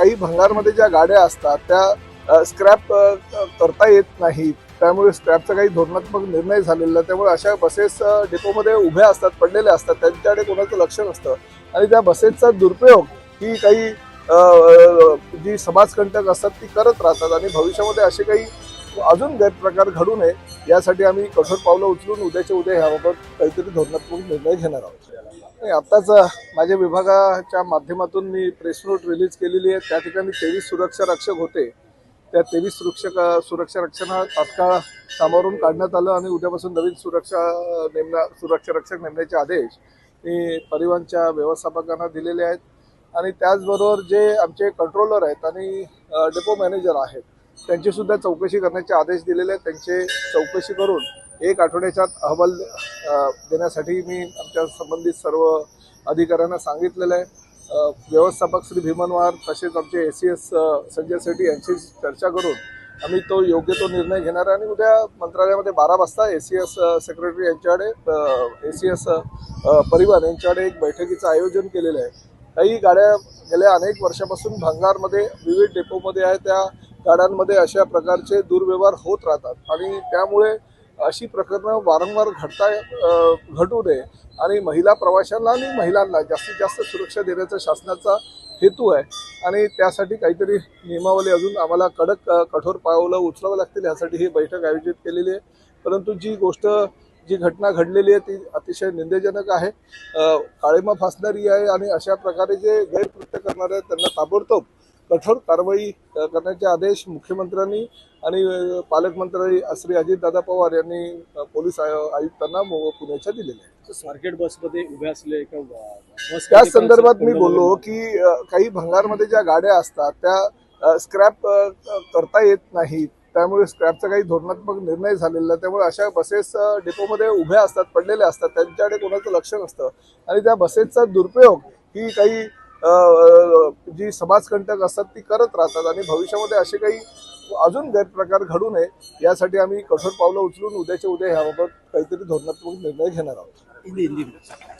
काही भंगारमध्ये ज्या गाड्या असतात त्या स्क्रॅप करता येत नाहीत. त्यामुळे स्क्रॅपचा काही धोरणात्मक निर्णय झालेला त्यामुळे अशा बसेस डेपोमध्ये उभ्या असतात पडलेल्या असतात त्यांच्याकडे कोणाचं लक्ष नसतं. आणि त्या बसेसचा दुरुपयोग ही काही जी समाजकंटक असतात ती करत राहतात. आणि भविष्यामध्ये असे काही अजून गैरप्रकार घडू नये यासाठी आम्ही कठोर पावलं उचलून उद्याच्या उद्या ह्याबाबत काहीतरी धोरणात्मक निर्णय घेणार आहोत. आत्ताच माझ्या विभागाच्या माध्यमातून मी प्रेस नोट रिलीज केलेली आहे. त्या ठिकाणी तेवीस सुरक्षा रक्षक होते. त्या तेवीस सुरक्षा सुरक्षा रक्षकांना तात्काळ कामावरून काढण्यात आलं आणि उद्यापासून नवीन सुरक्षा नेमण्या सुरक्षा रक्षक नेमण्याचे आदेश मी परिवहनच्या व्यवस्थापकांना दिलेले आहेत. आणि त्याचबरोबर जे आमचे कंट्रोलर आहेत आणि डेपो मॅनेजर आहेत त्यांची सुद्धा चौकशी करण्याचे आदेश दिलेले आहेत. त्यांचे चौकशी करून एक आठवड्याच्या अहवाल देण्यासाठी मी आमच्या संबंधित सर्व अधिकाऱ्यांना सांगितलेलं आहे. व्यवस्थापक श्री भीमनवार तसेच आमचे A C S Sanjay Sethi यांची चर्चा करून आम्ही तो योग्य तो निर्णय घेणार आहे आणि उद्या मंत्रालयामध्ये बारा वाजता ए सी एस सेक्रेटरी यांच्याकडे ए सी एस परिवहन यांच्याकडे एक बैठकीचं आयोजन केलेलं आहे. काही गाड्या गेल्या अनेक वर्षापासून भंगारमध्ये विविध डेपोमध्ये आहे. त्या गाड्यांमध्ये अशा प्रकारचे दुर्व्यवहार होत राहतात. आणि त्यामुळे अशी प्रकरणं वारंवार घडता घडू नये. आणि महिला प्रवाशांना आणि महिलांना जास्तीत जास्त सुरक्षा देण्याचा शासनाचा हेतू आहे. आणि त्यासाठी काहीतरी नियमावली अजून आम्हाला कडक कठोर पावलं उचलावं लागतील यासाठी ही बैठक आयोजित केलेली आहे. परंतु जी गोष्ट जी घटना घडलेली आहे ती अतिशय निंदेजनक आहे. काळेमा फासणारी आहे आणि अशा प्रकारे जे गैरकृत्य करणारे त्यांना ताबडतोब कठोर कारवाई करण्याचे आदेश मुख्यमंत्र्यांनी आणि पालकमंत्री श्री अजितदादा पवार यांनी पोलीस आय- आयुक्तांना पुण्याच्या दिलेले आहे मार्केट बसमध्ये उभ्या बस त्याच संदर्भात मी बोललो की काही भंगारमध्ये ज्या गाड्या असतात त्या स्क्रॅप करता येत नाहीत. त्यामुळे स्क्रॅपचा काही धोरणात्मक निर्णय झालेला. त्यामुळे अशा बसेस डेपोमध्ये उभ्या असतात पडलेल्या असतात. त्यांच्याकडे कोणाचं लक्ष नसतं. आणि त्या बसेसचा दुरुपयोग ही काही जी समाजकंटक असतात ती करत राहतात आणि भविष्यामध्ये असे काही अजून गैरप्रकार घडू नये यासाठी आम्ही कठोर पावलं उचलून उद्याच्या उद्या ह्याबाबत काहीतरी धोरणात्मक निर्णय घेणार आहोत.